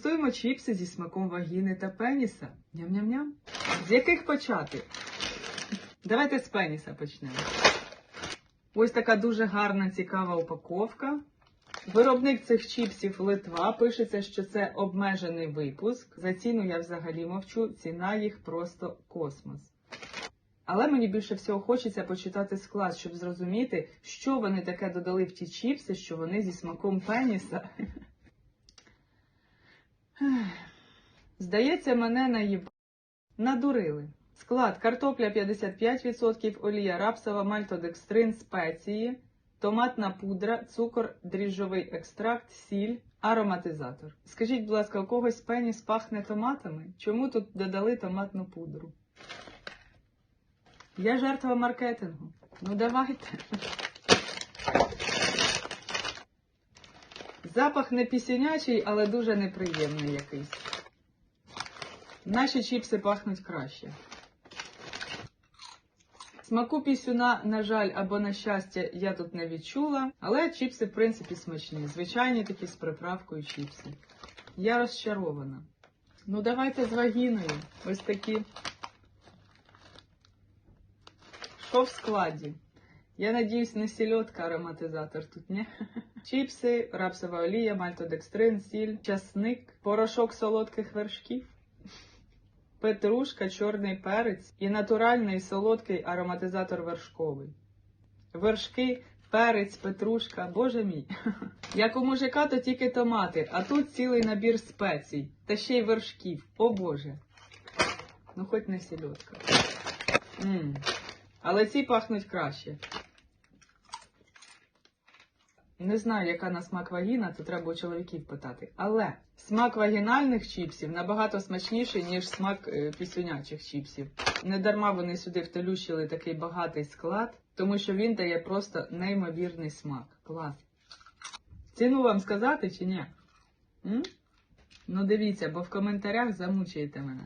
Продегустуємо чіпси зі смаком вагіни та пеніса. Ням-ням-ням. З яких почати? Давайте з пеніса почнемо. Ось така дуже гарна, цікава упаковка. Виробник цих чіпсів Литва. Пишеться, що це обмежений випуск. За ціну я взагалі мовчу. Ціна їх просто космос. Але мені більше всього хочеться почитати склад, щоб зрозуміти, що вони таке додали в ті чіпси, що вони зі смаком пеніса. Здається, мене наїб... надурили. Склад картопля 55%, олія рапсова, мальтодекстрин, спеції, томатна пудра, цукор, дріжджовий екстракт, сіль, ароматизатор. Скажіть, будь ласка, у когось пеніс пахне томатами? Чому тут додали томатну пудру? Я жертва маркетингу. Ну давайте. Запах не пісінячий, але дуже неприємний якийсь. Наші чіпси пахнуть краще. Смаку пісюна, на жаль, або на щастя, я тут не відчула, але чіпси, в принципі, смачні. Звичайні такі з приправкою чіпси. Я розчарована. Ну, давайте з вагіною. Ось такі. Що в складі? Я надіюсь, не сільотка ароматизатор тут, ні? Чіпси, рапсова олія, мальтодекстрин, сіль, часник, порошок солодких вершків, петрушка, чорний перець і натуральний солодкий ароматизатор вершковий. Вершки, перець, петрушка, боже мій. Як у мужика, то тільки томати, а тут цілий набір спецій та ще й вершків. О боже. Ну, хоч не сільотка. Мм. Але ці пахнуть краще. Не знаю, яка на смак вагіна, це треба у чоловіків питати. Але смак вагінальних чіпсів набагато смачніший, ніж смак е, пісюнячих чіпсів. Недарма вони сюди втелющили такий багатий склад, тому що він дає просто неймовірний смак. Клас. Ціну вам сказати чи ні? М? Ну дивіться, бо в коментарях замучуєте мене.